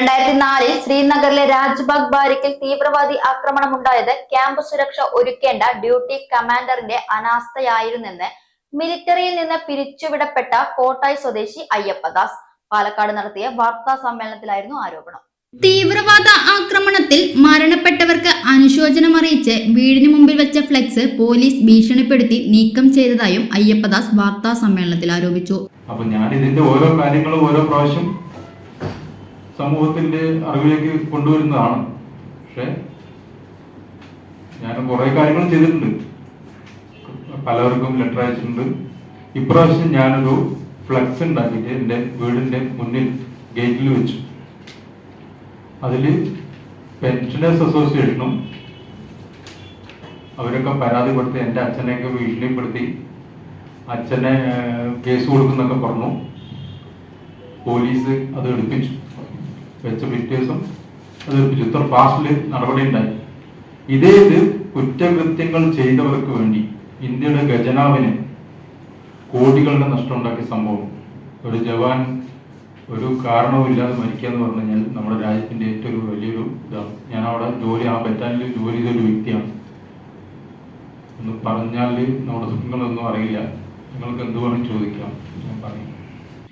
രണ്ടായിരത്തി നാലിൽ ശ്രീനഗറിലെ രാജ്ബാഗ് ബാരിക്കിൽ തീവ്രവാദി ആക്രമണം ഉണ്ടായത് ക്യാമ്പ് സുരക്ഷ ഒരുക്കേണ്ട ഡ്യൂട്ടി കമാൻഡറിന്റെ അനാസ്ഥയായിരുന്നെന്ന് മിലിറ്ററിയിൽ നിന്ന് പിരിച്ചുവിടപ്പെട്ട കോട്ടായി സ്വദേശി അയ്യപ്പദാസ് പാലക്കാട് നടത്തിയ വാർത്താ സമ്മേളനത്തിലായിരുന്നു ആരോപണം. തീവ്രവാദ ആക്രമണത്തിൽ മരണപ്പെട്ടവർക്ക് അനുശോചനം അറിയിച്ച് വീടിന് മുമ്പിൽ വെച്ച ഫ്ലെക്സ് പോലീസ് ഭീഷണിപ്പെടുത്തി നീക്കം ചെയ്തതായും അയ്യപ്പദാസ് വാർത്താ സമ്മേളനത്തിൽ ആരോപിച്ചു. അപ്പൊ ഞാൻ ഇതിന്റെ ഓരോ കാര്യങ്ങളും ഓരോ പ്രാവശ്യം സമൂഹത്തിന്റെ അറിവിലേക്ക് കൊണ്ടുവരുന്നതാണ്. പക്ഷെ ഞാൻ കുറെ കാര്യങ്ങൾ ചെയ്തിട്ടുണ്ട്. പലവർക്കും ലെറ്റർ അയച്ചിട്ടുണ്ട്. ഇപ്രാവശ്യം ഞാനൊരു ഫ്ലക്സ് ഉണ്ടാക്കിയിട്ട് എന്റെ വീടിന്റെ മുന്നിൽ ഗേറ്റിൽ വെച്ചു. അതിൽ പെൻഷനേഴ്സ് അസോസിയേഷനും അവരൊക്കെ പരാതിപ്പെടുത്തി എന്റെ അച്ഛനെയൊക്കെ ഭീഷണിപ്പെടുത്തി അച്ഛനെ കേസ് കൊടുക്കുന്നൊക്കെ പറഞ്ഞു. പോലീസ് അത് എടുപ്പിച്ചു. വെച്ച പിറ്റേ ദിവസം അത് ഇത്ര ഫാസ്റ്റിൽ നടപടി ഉണ്ടായി. ഇതേ ഇത് കുറ്റകൃത്യങ്ങൾ ചെയ്തവർക്ക് വേണ്ടി ഇന്ത്യയുടെ ഖജനാവിന് കോടികളുടെ നഷ്ടം ഉണ്ടാക്കിയ സംഭവം. ഒരു ജവാൻ ഒരു കാരണവുമില്ലാതെ മരിക്കുക എന്ന് പറഞ്ഞു കഴിഞ്ഞാൽ നമ്മുടെ രാജ്യത്തിന്റെ ഏറ്റവും വലിയൊരു ഇതാണ്. ഞാൻ അവിടെ ജോലി ആ ബറ്റാലിയനിൽ ജോലി ചെയ്തൊരു വ്യക്തിയാണ്. ഒന്ന് പറഞ്ഞാൽ നമ്മുടെ സുഖങ്ങളൊന്നും അറിയില്ല. നിങ്ങൾക്ക് എന്ത് വേണം ചോദിക്കാം. ഞാൻ പറയും.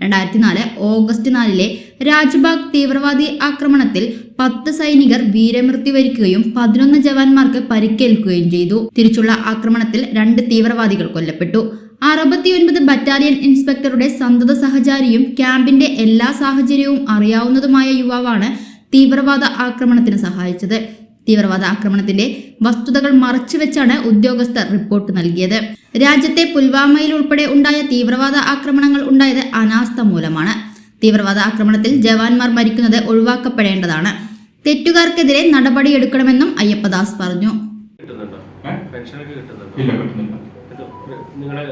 രണ്ടായിരത്തി നാല് ഓഗസ്റ്റ് നാലിലെ രാജ്ബാഗ് തീവ്രവാദി ആക്രമണത്തിൽ പത്ത് സൈനികർ വീരമൃത്യു വരിക്കുകയും പതിനൊന്ന് ജവാന്മാർക്ക് പരിക്കേൽക്കുകയും ചെയ്തു. തിരിച്ചുള്ള ആക്രമണത്തിൽ രണ്ട് തീവ്രവാദികൾ കൊല്ലപ്പെട്ടു. അറുപത്തിയൊൻപത് ബറ്റാലിയൻ ഇൻസ്പെക്ടറുടെ സന്തത സഹചാരിയും ക്യാമ്പിന്റെ എല്ലാ സാഹചര്യവും അറിയാവുന്നതുമായ യുവാവാണ് തീവ്രവാദ ആക്രമണത്തിന് സഹായിച്ചത്. തീവ്രവാദ ആക്രമണത്തിന്റെ വസ്തുതകൾ മറച്ചുവെച്ചാണ് ഉദ്യോഗസ്ഥർ റിപ്പോർട്ട് നൽകിയത്. രാജ്യത്തെ പുൽവാമയിൽ ഉൾപ്പെടെ ഉണ്ടായ തീവ്രവാദ ആക്രമണങ്ങൾ ഉണ്ടായത് അനാസ്ഥ മൂലമാണ്. തീവ്രവാദ ആക്രമണത്തിൽ ജവാന്മാർ മരിക്കുന്നത് ഒഴിവാക്കപ്പെടേണ്ടതാണ്. തെറ്റുകാർക്കെതിരെ നടപടിയെടുക്കണമെന്നും അയ്യപ്പദാസ് പറഞ്ഞു. കിട്ടുന്നുണ്ടോ? ഏ? പെൻഷനൊക്കെ ഇല്ല കിട്ടുന്നില്ല. ഇത് നിങ്ങളെ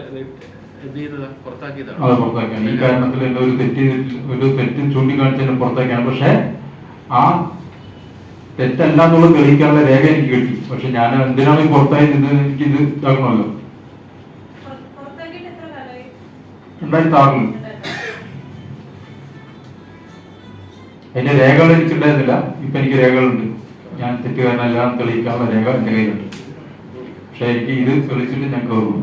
എന്ത് ചെയ്തതാ? പുറത്താക്കിയതാണ്? അത് പുറത്താക്കിയാണ്. ഈ കാരണത്തിൽ എന്നെ ഒരു തെറ്റ് ഒരു തെറ്റ് ചൂണ്ടിക്കാണിച്ച് പുറത്താക്കിയാണ്. പക്ഷെ ആ തെറ്റല്ല എന്നുള്ളത് തെളിയിക്കാനുള്ള രേഖ എനിക്ക് കിട്ടി. പക്ഷെ ഞാൻ എന്തിനാണ് ഈ പുറത്തായി നിന്ന് എനിക്ക് ഇത് ഇതാക്കണമല്ലോ? എന്റെ ആറിൽ അതിന്റെ രേഖകൾ എനിക്കുണ്ടായിരുന്നില്ല. ഇപ്പൊ എനിക്ക് രേഖകളുണ്ട്. ഞാൻ തെറ്റുകാരനെല്ലാം തെളിയിക്കാനുള്ള രേഖ എന്റെ കയ്യിലുണ്ട്. പക്ഷെ എനിക്ക് ഇത് തെളിയിച്ചിട്ട് ഞാൻ കയറുള്ളൂ